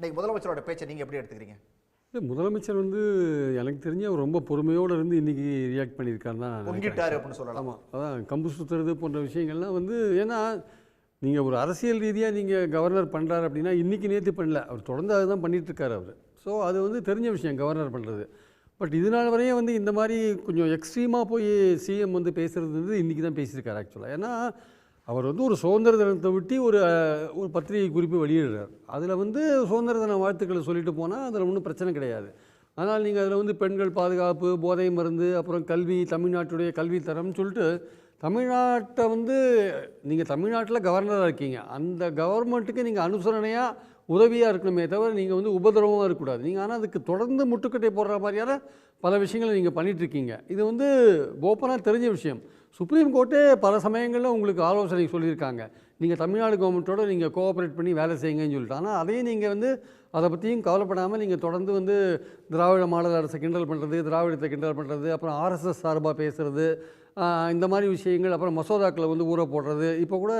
இன்னைக்கு முதலமைச்சரோட பேச்சை நீங்கள் எப்படி எடுத்துக்கிறீங்க? இல்லை முதலமைச்சர் வந்து எனக்கு தெரிஞ்சு அவர் ரொம்ப பொறுமையோடு இருந்து இன்றைக்கி ரியாக்ட் பண்ணியிருக்காருன்னு தான். பொங்கிட்டாரு அப்படின்னு சொல்லலாம். ஆமாம் அதான் கம்பு சுற்றுறது போன்ற விஷயங்கள்லாம் வந்து ஏன்னா நீங்கள் ஒரு அரசியல் ரீதியாக நீங்கள் கவர்னர் பண்ணுறாரு அப்படின்னா இன்றைக்கி நேற்று பண்ணல அவர் தொடர்ந்து அதுதான் பண்ணிட்டு இருக்காரு அவர். ஸோ அது வந்து தெரிஞ்ச விஷயம் கவர்னர் பண்ணுறது பட் இது நாள் வரையும் வந்து இந்த மாதிரி கொஞ்சம் எக்ஸ்ட்ரீமாக போய் சிஎம் வந்து பேசுகிறது வந்து இன்றைக்கி தான் பேசியிருக்காரு ஆக்சுவலாக ஏன்னா அவர் வந்து ஒரு சுதந்திர தினத்தை விட்டு ஒரு ஒரு பத்திரிகை குறிப்பு வெளியிடுறார். அதில் வந்து சுதந்திர தின வாழ்த்துக்களை சொல்லிட்டு போனால் அதில் ஒன்றும் பிரச்சனை கிடையாது. ஆனால் நீங்கள் அதில் வந்து பெண்கள் பாதுகாப்பு போதை மருந்து அப்புறம் கல்வி தமிழ்நாட்டுடைய கல்வி தரம்னு சொல்லிட்டு தமிழ்நாட்டை வந்து நீங்கள் தமிழ்நாட்டில் கவர்னராக இருக்கீங்க. அந்த கவர்மெண்ட்டுக்கு நீங்கள் அனுசரணையாக உதவியாக இருக்கணுமே தவிர நீங்கள் வந்து உபதிரவமாக இருக்கக்கூடாது. நீங்கள் ஆனால் அதுக்கு தொடர்ந்து முட்டுக்கட்டை போடுற மாதிரியான பல விஷயங்களை நீங்கள் பண்ணிகிட்ருக்கீங்க இது வந்து ஓப்பனாக தெரிஞ்ச விஷயம். சுப்ரீம் கோர்ட்டே பல சமயங்களில் உங்களுக்கு ஆலோசனை சொல்லியிருக்காங்க. நீங்கள் தமிழ்நாடு கவர்மெண்ட்டோட நீங்கள் கோஆப்ரேட் பண்ணி வேலை செய்யுங்கன்னு சொல்லிட்டு. ஆனால் அதையும் நீங்கள் வந்து அதை பற்றியும் கவலைப்படாமல் நீங்கள் தொடர்ந்து வந்து திராவிட மாடல் அரசை கிண்டல் பண்ணுறது திராவிடத்தை கிண்டல் பண்ணுறது அப்புறம் ஆர்எஸ்எஸ் சார்பாக பேசுகிறது இந்த மாதிரி விஷயங்கள் அப்புறம் மசோதாக்களை வந்து ஊற போடுறது. இப்போ கூட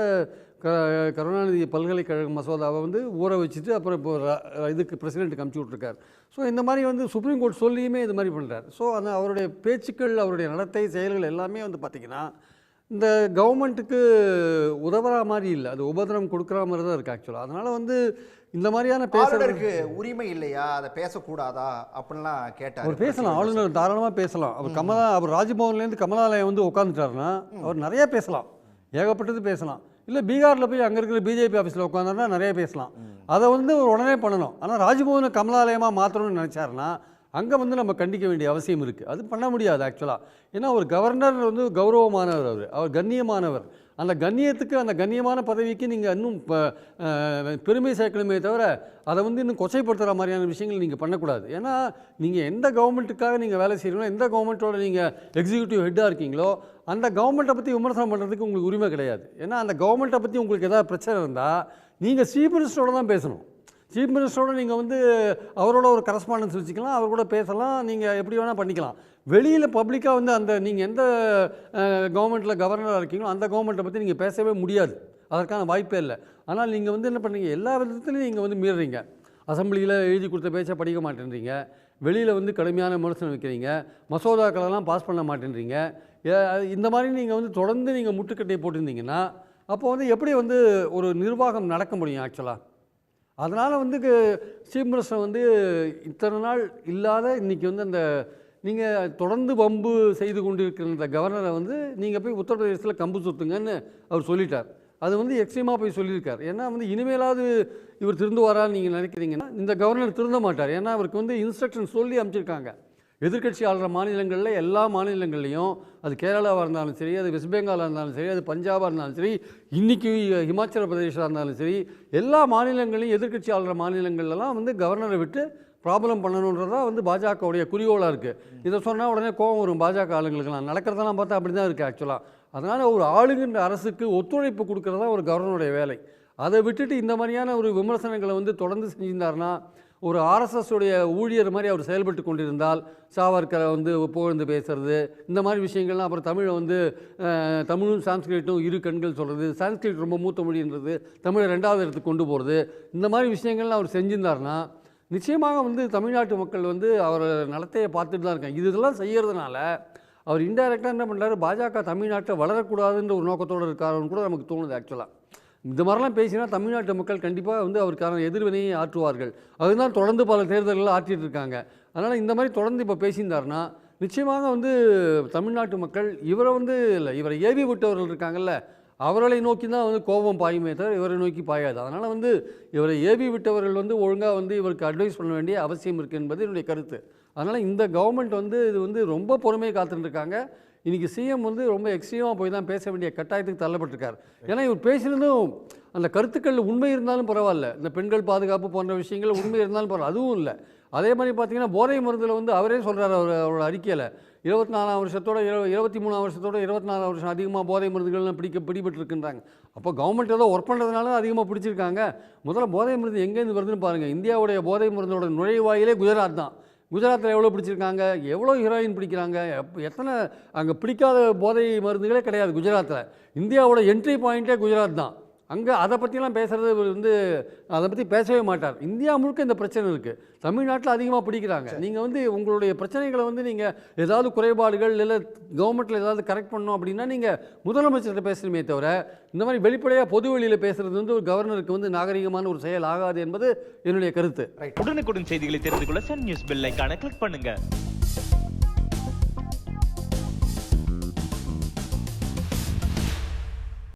க கருணாநிதி பல்கலைக்கழக மசோதாவை வந்து ஊற வச்சுட்டு அப்புறம் இப்போ இதுக்கு பிரசிடென்ட்டுக்கு அமுச்சு விட்ருக்கார் ஸோ இந்த மாதிரி வந்து சுப்ரீம் கோர்ட் சொல்லியுமே இது மாதிரி பண்ணுறார் ஸோ அந்த அவருடைய பேச்சுக்கள் அவருடைய நடத்தை செயல்கள் எல்லாமே வந்து பார்த்திங்கன்னா இந்த கவர்மெண்ட்டுக்கு உதவுற மாதிரி இல்லை. அது உபதிரம் கொடுக்குற மாதிரி தான் இருக்குது ஆக்சுவலாக அதனால் வந்து இந்த மாதிரியான பேசுறது ஆளுநருக்கு உரிமை இல்லையா? அதை பேசக்கூடாதா? அப்படின்லாம் கேட்டார். அவர் பேசலாம். ஆளுநர் தாராளமாக பேசலாம். அவர் கமலா அவர் ராஜ்பவன்லேருந்து கமலாலயம் வந்து உட்காந்துட்டாருன்னா அவர் நிறைய பேசலாம். ஏகப்பட்டது பேசலாம். இல்லை பீகாரில் போய் அங்கே இருக்கிற பிஜேபி ஆஃபீஸில் உட்காந்தாருன்னா நிறைய பேசலாம். அதை வந்து அவர் உடனே பண்ணணும். ஆனால் ராஜ்பவனை கமலாலயமாக மாற்றணும்னு நினச்சாருன்னா அங்கே வந்து நம்ம கண்டிக்க வேண்டிய அவசியம் இருக்குது அது பண்ண முடியாது ஆக்சுவலாக ஏன்னா ஒரு கவர்னர் வந்து கௌரவமானவர் அவர். அவர் கண்ணியமானவர். அந்த கண்ணியத்துக்கு அந்த கண்ணியமான பதவிக்கு நீங்கள் இன்னும் பெருமை சேர்க்கணுமே தவிர அதை வந்து இன்னும் கொச்சைப்படுத்துகிற மாதிரியான விஷயங்கள் நீங்கள் பண்ணக்கூடாது. ஏன்னா நீங்கள் எந்த கவர்மெண்ட்டுக்காக நீங்கள் வேலை செய்கிறீங்களோ எந்த கவர்மெண்ட்டோட நீங்கள் எக்ஸிக்யூட்டிவ் ஹெட்டாக இருக்கீங்களோ அந்த கவர்மெண்ட்டை பற்றி விமர்சனம் பண்ணுறதுக்கு உங்களுக்கு உரிமை கிடையாது. ஏன்னா அந்த கவர்மெண்ட்டை பற்றி உங்களுக்கு எதாவது பிரச்சனை இருந்தால் நீங்கள் சீஃப் மினிஸ்டரோட தான் பேசணும். சீஃப் மினிஸ்டரோட நீங்கள் வந்து அவரோட ஒரு கரஸ்பாண்டன்ஸ் வச்சுக்கலாம் அவர் கூட பேசலாம் நீங்கள் எப்படி வேணால் பண்ணிக்கலாம். வெளியில் பப்ளிக்காக வந்து அந்த நீங்கள் எந்த கவர்மெண்ட்டில் கவர்னராக இருக்கீங்களோ அந்த கவர்மெண்ட்டை பற்றி நீங்கள் பேசவே முடியாது. அதற்கான வாய்ப்பே இல்லை. ஆனால் நீங்கள் வந்து என்ன பண்ணுறீங்க எல்லா விதத்துலையும் நீங்கள் வந்து மீறுறீங்க அசெம்பிளியில் எழுதி கொடுத்த பேச்சை படிக்க மாட்டேன்றீங்க. வெளியில் வந்து கடுமையான விமர்சனம் வைக்கிறீங்க. மசோதாக்களெல்லாம் பாஸ் பண்ண மாட்டேன்றீங்க. இந்த மாதிரி நீங்கள் வந்து தொடர்ந்து நீங்கள் முட்டுக்கட்டை போட்டிருந்தீங்கன்னா அப்போ வந்து எப்படி வந்து ஒரு நிர்வாகம் நடக்க முடியும் ஆக்சுவலாக அதனால் வந்து சீமரசம் வந்து இத்தனை நாள் இல்லாத இன்றைக்கி வந்து அந்த நீங்கள் தொடர்ந்து வம்பு செய்து கொண்டிருக்கிற இந்த கவர்னரை வந்து நீங்கள் போய் உத்தரப்பிரதேசத்தில் கம்பு சுத்துங்கன்னு அவர் சொல்லிட்டார். அது வந்து எக்ஸ்ட்ரீமாக போய் சொல்லியிருக்கார். ஏன்னா வந்து இனிமேலாவது இவர் திருந்து வரான்னு நீங்கள் நினைக்கிறீங்கன்னா இந்த கவர்னர் திருந்த மாட்டார். ஏன்னா அவருக்கு வந்து இன்ஸ்ட்ரக்ஷன் சொல்லி அமைச்சிருக்காங்க எதிர்க்கட்சி ஆளுற மாநிலங்களில் எல்லா மாநிலங்கள்லையும் அது கேரளாவாக இருந்தாலும் சரி அது வெஸ்ட் பெங்காலாக இருந்தாலும் சரி அது பஞ்சாபாக இருந்தாலும் சரி இன்றைக்கி ஹிமாச்சல பிரதேஷாக இருந்தாலும் சரி எல்லா மாநிலங்களையும் எதிர்க்கட்சி ஆளுற மாநிலங்கள்லாம் வந்து கவர்னரை விட்டு ப்ராப்ளம் பண்ணணுன்றதா வந்து பாஜகவுடைய குறிக்கோளாக இருக்குது இதை சொன்னால் உடனே கோபம் வரும். பாஜக ஆளுங்களுக்கெல்லாம். நடக்கிறதெல்லாம் பார்த்தா அப்படி தான் இருக்குது ஆக்சுவலாக அதனால் ஒரு ஆளுகின்ற அரசுக்கு ஒத்துழைப்பு கொடுக்குறதா ஒரு கவர்னருடைய வேலை. அதை விட்டுட்டு இந்த மாதிரியான ஒரு விமர்சனங்களை வந்து தொடர்ந்து செஞ்சிருந்தாருன்னா ஒரு ஆர்எஸ்எஸ் உடைய ஊழியர் மாதிரி அவர் செயல்பட்டு கொண்டிருந்தால் சாவர்கரை வந்து புகழ்ந்து பேசுறது இந்த மாதிரி விஷயங்கள்லாம் அப்புறம் தமிழை வந்து தமிழும் சான்ஸ்கிரிட்டும் இரு கண்கள் சொல்கிறது சான்ஸ்கிரிட் ரொம்ப மூத்த மொழின்றது தமிழை ரெண்டாவது இடத்துக்கு கொண்டு போகிறது இந்த மாதிரி விஷயங்கள்லாம் அவர் செஞ்சிருந்தார்னா நிச்சயமாக வந்து தமிழ்நாட்டு மக்கள் வந்து அவர் நடத்தையை பார்த்துட்டு தான் இருக்காங்க. இது இதெல்லாம் செய்கிறதுனால அவர் இன்டைரக்டாக என்ன பண்ணுறாரு பாஜக தமிழ்நாட்டை வளரக்கூடாதுன்ற ஒரு நோக்கத்தோடு இருக்காருன்னு கூட நமக்கு தோணுது ஆக்சுவலாக இந்த மாதிரிலாம் பேசினா தமிழ்நாட்டு மக்கள் கண்டிப்பாக வந்து அவருக்கான எதிர்வினையை ஆற்றுவார்கள். அதுதான் தொடர்ந்து பல தேர்தல்கள் ஆற்றிட்டு இருக்காங்க. அதனால் இந்த மாதிரி தொடர்ந்து இப்போ பேசியிருந்தாருன்னா நிச்சயமாக வந்து தமிழ்நாட்டு மக்கள் இவரை வந்து இல்லை இவரை ஏவி விட்டவர்கள் இருக்காங்கல்ல அவர்களை நோக்கி தான் வந்து கோபம் பாயுமே தவிர இவரை நோக்கி பாயாது. அதனால் வந்து இவரை ஏவி விட்டவர்கள் வந்து ஒழுங்காக வந்து இவருக்கு அட்வைஸ் பண்ண வேண்டிய அவசியம் இருக்குது என்பது என்னுடைய கருத்து. அதனால் இந்த கவர்மெண்ட் வந்து இது வந்து ரொம்ப பொறுமையை காத்துட்டு இருக்காங்க. இன்றைக்கி சிஎம் வந்து ரொம்ப எக்ஸ்ட்ரீமாக போய் தான் பேச வேண்டிய கட்டாயத்துக்கு தள்ளப்பட்டிருக்கார். ஏன்னா இவர் பேசினதும் அந்த கருத்துக்கள் உண்மை இருந்தாலும் பரவாயில்ல. இந்த பெண்கள் பாதுகாப்பு போன்ற விஷயங்கள் உண்மை இருந்தாலும் பரவாயில்ல. அதுவும் இல்லை. அதே மாதிரி பார்த்தீங்கன்னா போதை மருந்தில் வந்து அவரே சொல்கிறார் அவர் அவரோட அறிக்கையில். இருபத்தி நாலாம் வருஷத்தோட இரு இருபத்தி மூணாம் வருஷத்தோட இருபத்தி நாலாம் வருஷம் அதிகமாக போதை மருந்துகள்லாம் பிடிக்க பிடிபட்டுருக்குன்றாங்க. அப்போ கவர்மெண்ட் ஏதோ ஒர்க் பண்ணுறதுனால அதிகமாக பிடிச்சிருக்காங்க. முதல்ல போதை மருந்து எங்கேருந்து வருதுன்னு பாருங்கள் இந்தியாவுடைய போதை மருந்தோட நுழைவாயிலே குஜராத் தான். குஜராத்தில் எவ்வளோ பிடிச்சிருக்காங்க எவ்வளோ ஹீரோயின் பிடிக்கிறாங்க எப் எத்தனை அங்கே பிடிக்காத போதை மருந்துகளே கிடையாது குஜராத்தில். இந்தியாவோட என்ட்ரி பாயிண்ட்டே குஜராத் தான். அங்கே அதை பற்றிலாம் இவர் வந்து அதை பற்றி பேசவே மாட்டார். இந்தியா முழுக்க இந்த பிரச்சனை இருக்குது தமிழ்நாட்டில் அதிகமாக பிடிக்கிறாங்க. நீங்கள் வந்து உங்களுடைய பிரச்சனைகளை வந்து நீங்கள் ஏதாவது குறைபாடுகள் இல்லை கவர்மெண்ட்டில் ஏதாவது கரெக்ட் பண்ணணும் அப்படின்னா நீங்கள் முதலமைச்சர்கிட்ட பேசணுமே தவிர இந்த மாதிரி வெளிப்படையாக பொது வெளியில் பேசுறது வந்து ஒரு கவர்னருக்கு வந்து நாகரிகமான ஒரு செயல் ஆகாது என்பது என்னுடைய கருத்து. உடனுக்குடன் செய்திகளை தெரிந்து கொள்ள சன் நியூஸ் பெல் ஐகானை கிளிக் பண்ணுங்க.